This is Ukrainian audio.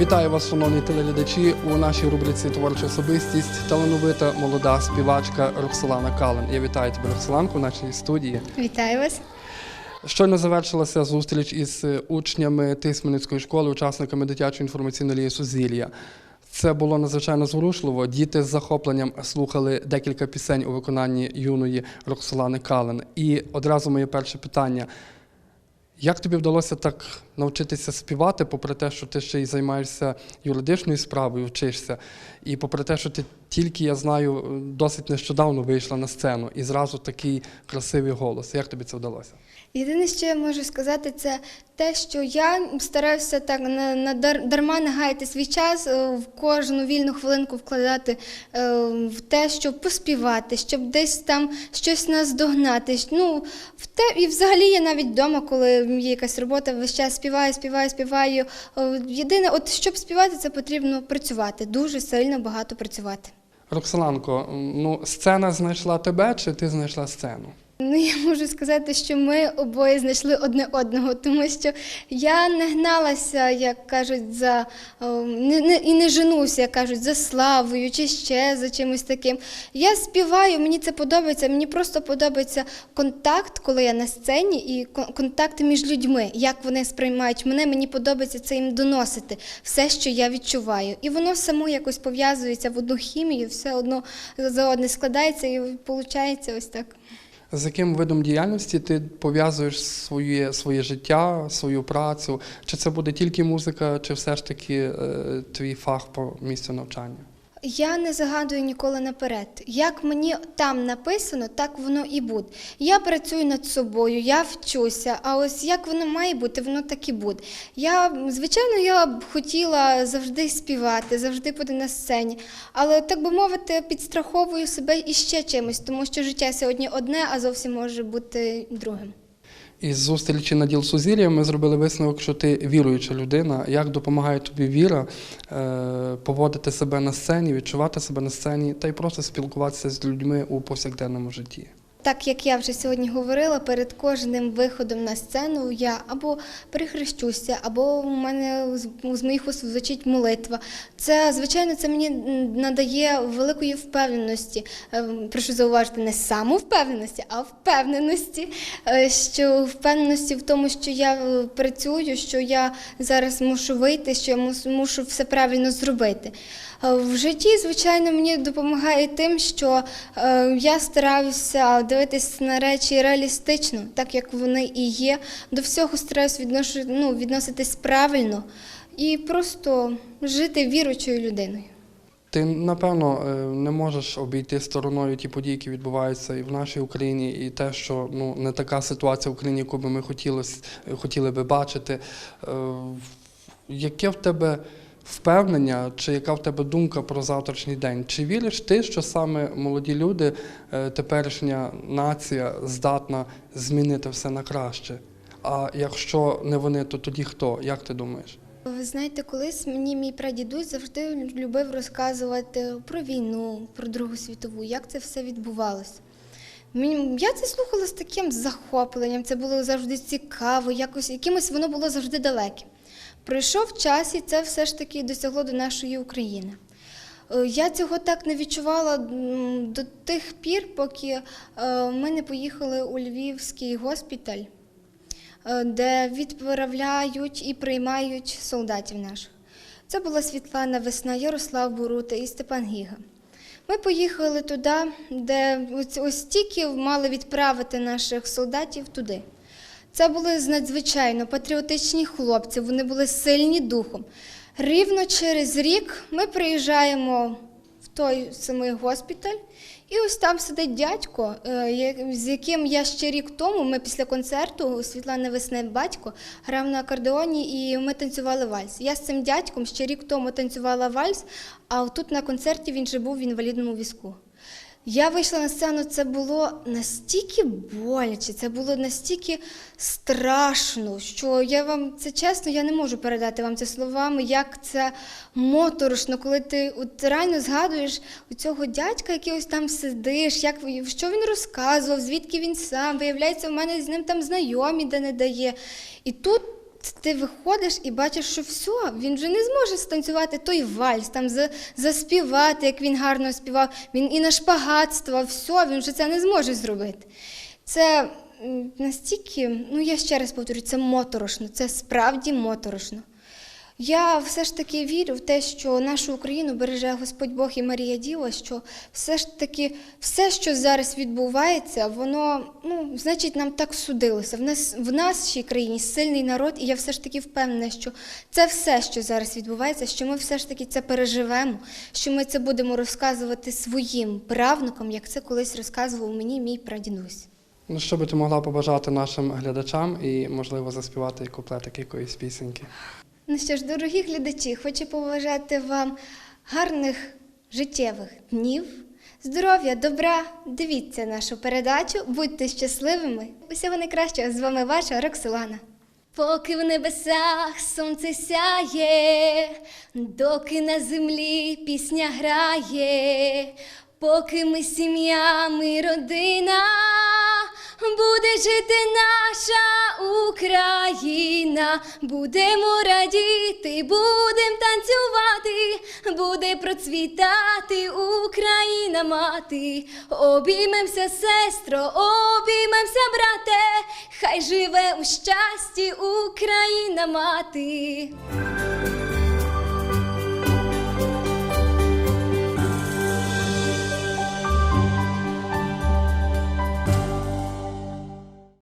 Вітаю вас, шановні телеглядачі, у нашій рубриці Творча особистість талановита молода співачка Роксолана Кален. Я вітаю тебе, Роксоланку, в нашій студії. Вітаю вас. Щойно завершилася зустріч із учнями Тисменницької школи, учасниками дитячої інформаційної лії Сузір'я. Це було надзвичайно зворушливо. Діти з захопленням слухали декілька пісень у виконанні юної Роксолани Кален. І одразу моє перше питання. Як тобі вдалося так навчитися співати, попри те, що ти ще й займаєшся юридичною справою, вчишся, і попри те, що ти тільки, я знаю, досить нещодавно вийшла на сцену і зразу такий красивий голос. Як тобі це вдалося? Єдине, що я можу сказати, це те, що я стараюся так на, на дарма не гаяти свій час, е, в кожну вільну хвилинку вкладати е, в те, щоб поспівати, щоб десь там щось наздогнати. Ну, в те, і взагалі я навіть вдома, коли є якась робота, весь час співаю, співаю, співаю. Е, Єдине, от щоб співати, це потрібно працювати, дуже сильно багато працювати. Роксоланко, ну сцена знайшла тебе, чи ти знайшла сцену? Ну, я можу сказати, що ми обоє знайшли одне одного, тому що я не гналася, як кажуть, за не, не, і не женуся, як кажуть, за славою чи ще за чимось таким. Я співаю, мені це подобається. Мені просто подобається контакт, коли я на сцені, і контакт між людьми, як вони сприймають мене. Мені подобається це їм доносити все, що я відчуваю. І воно само якось пов'язується в одну хімію, все одно за одне складається і виходить ось так. З яким видом діяльності ти пов'язуєш своє, своє життя, свою працю? Чи це буде тільки музика, чи все ж таки е, твій фах по місцю навчання? Я не загадую ніколи наперед. Як мені там написано, так воно і буде. Я працюю над собою, я вчуся, а ось як воно має бути, воно так і буде. Я, звичайно, я б хотіла завжди співати, завжди бути на сцені, але так би мовити, підстраховую себе іще чимось, тому що життя сьогодні одне, а зовсім може бути другим. Із зустрічі на діл Сузір'я ми зробили висновок, що ти віруюча людина. Як допомагає тобі віра е, поводити себе на сцені, відчувати себе на сцені та й просто спілкуватися з людьми у повсякденному житті? Так як я вже сьогодні говорила, перед кожним виходом на сцену я або прихрещуся, або в мене з- моїх уст звучить молитва. Це, звичайно, це мені надає великої впевненості. Е, Прошу зауважити, не самовпевненості, а впевненості, е, що впевненості в тому, що я е, працюю, що я зараз мушу вийти, що я мушу все правильно зробити. В житті, звичайно, мені допомагає тим, що я стараюся дивитись на речі реалістично, так як вони і є. До всього стараюся відношу, ну, відноситись правильно і просто жити віручою людиною. Ти напевно е, не можеш обійти стороною ті події, які відбуваються і в нашій Україні, і те, що ну не така ситуація в Україні, яку би ми хотіли, хотіли би бачити. Е, Яке в тебе впевнення, чи яка в тебе думка про завтрашній день? Чи віриш ти, що саме молоді люди, е, теперішня нація здатна змінити все на краще? А якщо не вони, то тоді хто? Як ти думаєш? Ви знаєте, колись мені мій прадідусь завжди любив розказувати про війну, про Другу світову, як це все відбувалося. Я це слухала з таким захопленням, це було завжди цікаво, якось якимось воно було завжди далеким. Пройшов час, і це все ж таки досягло до нашої України. Е, Я цього так не відчувала до тих пір, поки е, ми не поїхали у Львівський госпіталь е, де відправляють і приймають солдатів наших. Це була Світлана Весна, Ярослав Бурута і Степан Гіга. Ми поїхали туди, де ось, тільки мали відправити наших солдатів туди. Це були надзвичайно патріотичні хлопці, вони були сильні духом. Рівно через рік ми приїжджаємо той самий госпіталь, і ось там сидить дядько, е, з яким я ще рік тому, ми після концерту Світлани Весни батько грав на акордеоні і ми танцювали вальс. Я з цим дядьком ще рік тому танцювала вальс, а тут на концерті він же був в інвалідному візку. Я вийшла на сцену, це було настільки боляче, це було настільки страшно, що я вам це чесно, я не можу передати вам це словами, як це моторошно, коли ти от реально згадуєш у цього дядька, який ось там сидиш, як що він розказував, звідки він сам. Виявляється, в мене з ним там знайомі, де не дає. І тут ти виходиш і бачиш, що все, він вже не зможе станцювати той вальс, там заспівати, як він гарно співав. Він і на шпагатство, все, він вже це не зможе зробити. Це настільки, ну я ще раз повторю, це моторошно, це справді моторошно. Я все ж таки вірю в те, що нашу Україну береже Господь Бог і Марія Діва, що все ж таки все, що зараз відбувається, воно, ну, значить, нам так судилося. В нас в нашій країні сильний народ, і я все ж таки впевнена, що це все, що зараз відбувається, що ми все ж таки це переживемо, що ми це будемо розказувати своїм правнукам, як це колись розказував мені мій прадідусь. Ну, що би ти могла побажати нашим глядачам і, можливо, заспівати куплетик якоїсь пісеньки? Ну що ж, дорогі глядачі, хочу побажати вам гарних життєвих днів, здоров'я, добра. Дивіться нашу передачу, будьте щасливими. Усього найкращого з вами ваша Роксолана. Поки в небесах сонце сяє, доки на землі пісня грає, поки ми сім'я, ми родина, буде жити наша Україна, будемо радіти, будемо танцювати, буде процвітати Україна мати. Обіймемося, сестро, обіймемося, брате, хай живе у щасті Україна мати.